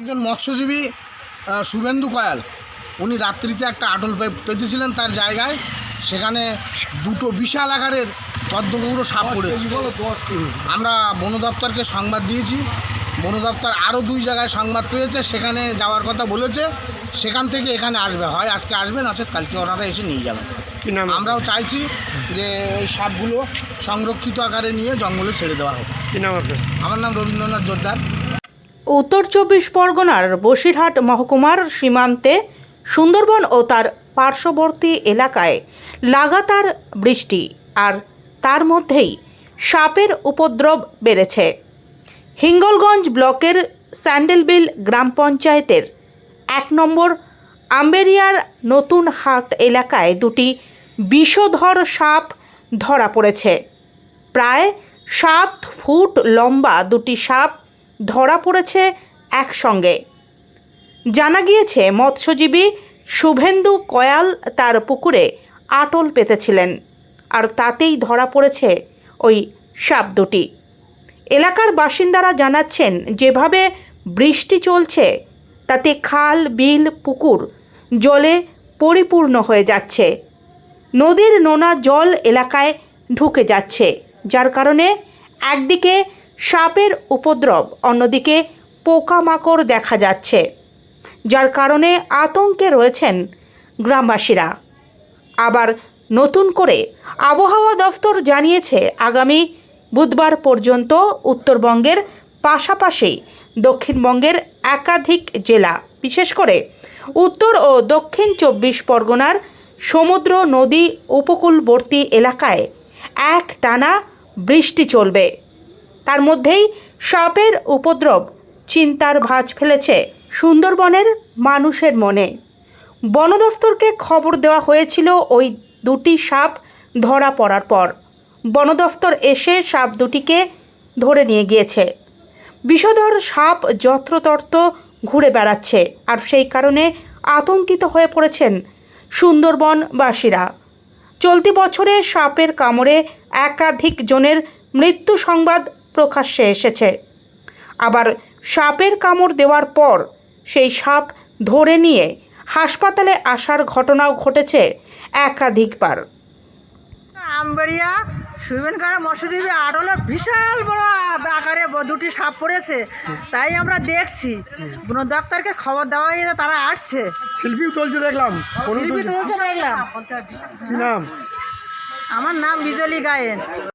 একজন মৎস্যজীবী শুভেন্দু কয়াল। উনি রাত্রিতে একটা আটল পেতেছিলেন তার জায়গায়। সেখানে দুটো বিশাল আকারের পদ্মগৌড় সাপ পড়েছে আমরা বন দপ্তরকে সংবাদ দিয়েছি। বন দপ্তর আরও দুই জায়গায় সংবাদ পেয়েছে সেখানে যাওয়ার কথা বলেছে। সেখান থেকে এখানে আসবে। হয় আজকে আসবে নচেত কালকে ওনারা এসে নিয়ে যাবেন। আমরাও চাইছি যে ওই সাপগুলো সংরক্ষিত আকারে নিয়ে জঙ্গলে ছেড়ে দেওয়া হোক। আমার নাম রবীন্দ্রনাথ জোরদার। উত্তর চব্বিশ পরগনার বসিরহাট মহকুমার সীমান্তে সুন্দরবন ও তার পার্শ্ববর্তী এলাকায় লাগাতার বৃষ্টি আর তার মধ্যেই সাপের উপদ্রব বেড়েছে। হিঙ্গলগঞ্জ ব্লকের স্যান্ডেলবিল গ্রাম পঞ্চায়েতের এক নম্বর আম্বেরিয়ার নতুন হাট এলাকায় দুটি বিষধর সাপ ধরা পড়েছে। প্রায় সাত ফুট লম্বা দুটি সাপ ধরা পড়েছে একসঙ্গে। জানা গিয়েছে, মৎস্যজীবী শুভেন্দু কয়াল তার পুকুরে আটল পেতেছিলেন আর তাতেই ধরা পড়েছে ওই সাপ দুটি। এলাকার বাসিন্দারা জানাচ্ছেন, যেভাবে বৃষ্টি চলছে, তাতে খাল, বিল, পুকুর, জলে পরিপূর্ণ হয়ে যাচ্ছে। নদীর নোনা জল এলাকায় ঢুকে যাচ্ছে, যার কারণে একদিকে সাপের উপদ্রব, অন্যদিকে পোকামাকড় দেখা যাচ্ছে, যার কারণে আতঙ্কে রয়েছেন গ্রামবাসীরা। আবার নতুন করে আবহাওয়া দফতর জানিয়েছে, আগামী বুধবার পর্যন্ত উত্তরবঙ্গের পাশাপাশি দক্ষিণবঙ্গের একাধিক জেলা, বিশেষ করে উত্তর ও দক্ষিণ চব্বিশ পরগনার সমুদ্র নদী উপকূলবর্তী এলাকায় এক টানা বৃষ্টি চলবে। তার মধ্যেই সাপের উপদ্রব চিন্তার ভাঁজ ফেলেছে সুন্দরবনের মানুষের মনে। বন দফতরকে খবর দেওয়া হয়েছিল ওই দুটি সাপ ধরা পড়ার পর। বন দফতর এসে সাপ দুটিকে ধরে নিয়ে গিয়েছে। বিষধর সাপ যত্রতত্র ঘুরে বেড়াচ্ছে আর সেই কারণে আতঙ্কিত হয়ে পড়েছেন সুন্দরবনবাসীরা। চলতি বছরে সাপের কামড়ে একাধিক জনের মৃত্যু সংবাদ প্রকাশ্যে এসেছে। আবার সাপের কামড় দেওয়ার পর সেই সাপ ধরে নিয়ে হাসপাতালে আসার ঘটনাও ঘটেছে একাধিকবার। আমবাড়িয়া সুইমেন করা মৎস্যজীবী আড়লে বিশাল বড় আকারে দুটি সাপ পড়েছে। তাই আমরা দেখছি। বন দপ্তরকে খবর দেওয়া হয়েছে তারা আসছে। শিল্পীও চলছে দেখলাম শিল্পী তুলছে। তুলছে দেখলাম। কি নাম? আমার নাম বিজলি গায়েন।